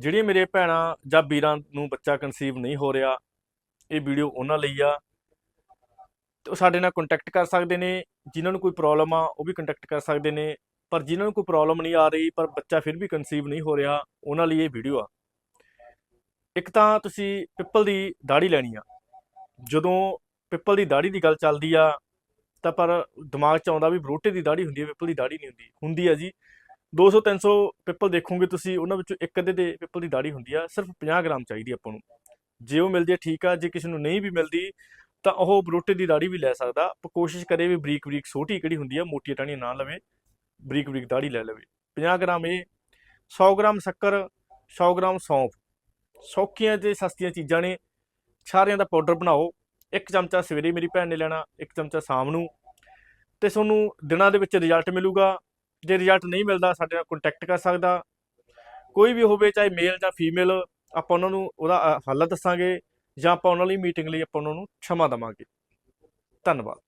ਜਿਹੜੀਆਂ ਮੇਰੇ ਭੈਣਾਂ ਜਾਂ ਵੀਰਾਂ ਨੂੰ ਬੱਚਾ ਕਨਸੀਵ ਨਹੀਂ ਹੋ ਰਿਹਾ, ਇਹ ਵੀਡੀਓ ਉਹਨਾਂ ਲਈ ਆ। ਤੇ ਉਹ ਸਾਡੇ ਨਾਲ ਕੰਟੈਕਟ ਕਰ ਸਕਦੇ ਨੇ, ਜਿਨ੍ਹਾਂ ਨੂੰ ਕੋਈ ਪ੍ਰੋਬਲਮ ਆ, ਉਹ ਵੀ ਕੰਟੈਕਟ ਕਰ ਸਕਦੇ ਨੇ। ਪਰ ਜਿਨ੍ਹਾਂ ਨੂੰ ਕੋਈ ਪ੍ਰੋਬਲਮ ਨਹੀਂ ਆ ਰਹੀ, ਪਰ ਬੱਚਾ ਫਿਰ ਵੀ ਕਨਸੀਵ ਨਹੀਂ ਹੋ ਰਿਹਾ, ਉਹਨਾਂ ਲਈ ਇਹ ਵੀਡੀਓ ਆ। ਇੱਕ ਤਾਂ ਤੁਸੀਂ ਪਿੱਪਲ ਦੀ ਦਾੜੀ ਲੈਣੀ ਆ। ਜਦੋਂ ਪਿੱਪਲ ਦੀ ਦਾੜੀ ਦੀ ਗੱਲ ਚੱਲਦੀ ਆ, ਤਾਂ ਪਰ ਦਿਮਾਗ 'ਚ ਆਉਂਦਾ ਵੀ ਬਰੋਟੇ ਦੀ ਦਾੜੀ ਹੁੰਦੀ ਹੈ ਪਿੱਪਲ ਦੀ ਦਾੜੀ ਨਹੀਂ ਹੁੰਦੀ। ਹੁੰਦੀ ਆ ਜੀ। 200 300 ਪਿੱਪਲ ਦੇਖੋਗੇ ਤੁਸੀਂ, ਉਹਨਾਂ ਵਿੱਚੋਂ ਇੱਕ ਅੱਧੇ ਦੇ ਪਿੱਪਲ ਦੀ ਦਾੜੀ ਹੁੰਦੀ ਆ, ਸਿਰਫ 50 ਗ੍ਰਾਮ ਚਾਹੀਦੀ ਆਪਾਂ ਨੂੰ। ਜੇ ਉਹ ਮਿਲਦੀ ਹੈ ਠੀਕ ਆ, ਜੇ ਕਿਸੇ ਨੂੰ ਨਹੀਂ ਵੀ ਮਿਲਦੀ, ਤਾਂ ਉਹ ਬਰੋਟੇ ਦੀ ਦਾੜੀ ਵੀ ਲੈ ਸਕਦਾ। ਪਰ ਕੋਸ਼ਿਸ਼ ਕਰੇ ਵੀ ਬਰੀਕ ਬਰੀਕ ਛੋਟੀ ਕਿਹੜੀ ਹੁੰਦੀ ਆ, ਮੋਟੀਆਂ ਟਾਹਣੀਆਂ ਨਾ ਲਵੇ, ਬਰੀਕ ਬਰੀਕ ਦਾੜੀ ਲੈ ਲਵੇ। 50 ਗ੍ਰਾਮ ਇਹ 100 ਗ੍ਰਾਮ ਸ਼ੱਕਰ 100 ਗ੍ਰਾਮ ਸੌਂਫ। ਸੌਖੀਆਂ ਤੇ ਸਸਤੀਆਂ ਚੀਜ਼ਾਂ ਨੇ। ਸਾਰਿਆਂ ਦਾ ਪਾਊਡਰ ਬਣਾਓ। ਇੱਕ ਚਮਚਾ ਸਵੇਰੇ ਮੇਰੀ ਭੈਣ ਨੇ ਲੈਣਾ, ਇੱਕ ਚਮਚਾ ਸ਼ਾਮ ਨੂੰ। ਤੇ ਤੁਹਾਨੂੰ ਦਿਨਾਂ ਦੇ ਵਿੱਚ ਰਿਜ਼ਲਟ ਮਿਲੂਗਾ। ਜੇ ਰਿਜ਼ਲਟ ਨਹੀਂ ਮਿਲਦਾ ਸਾਡੇ ਨਾਲ ਕੰਟੈਕਟ ਕਰ ਸਕਦਾ। ਕੋਈ ਵੀ ਹੋਵੇ ਚਾਹੇ ਮੇਲ ਜਾਂ ਫੀਮੇਲ ਆਪਾਂ ਉਹਨਾਂ ਨੂੰ ਉਹਦਾ ਅ, ਹੱਲ ਦੱਸਾਂਗੇ ਜਾਂ ਆਪਾਂ ਉਹਨਾਂ ਲਈ ਮੀਟਿੰਗ ਲਈ ਆਪਾਂ ਉਹਨਾਂ ਨੂੰ ਛਮਾ ਦੇਵਾਂਗੇ। ਧੰਨਵਾਦ।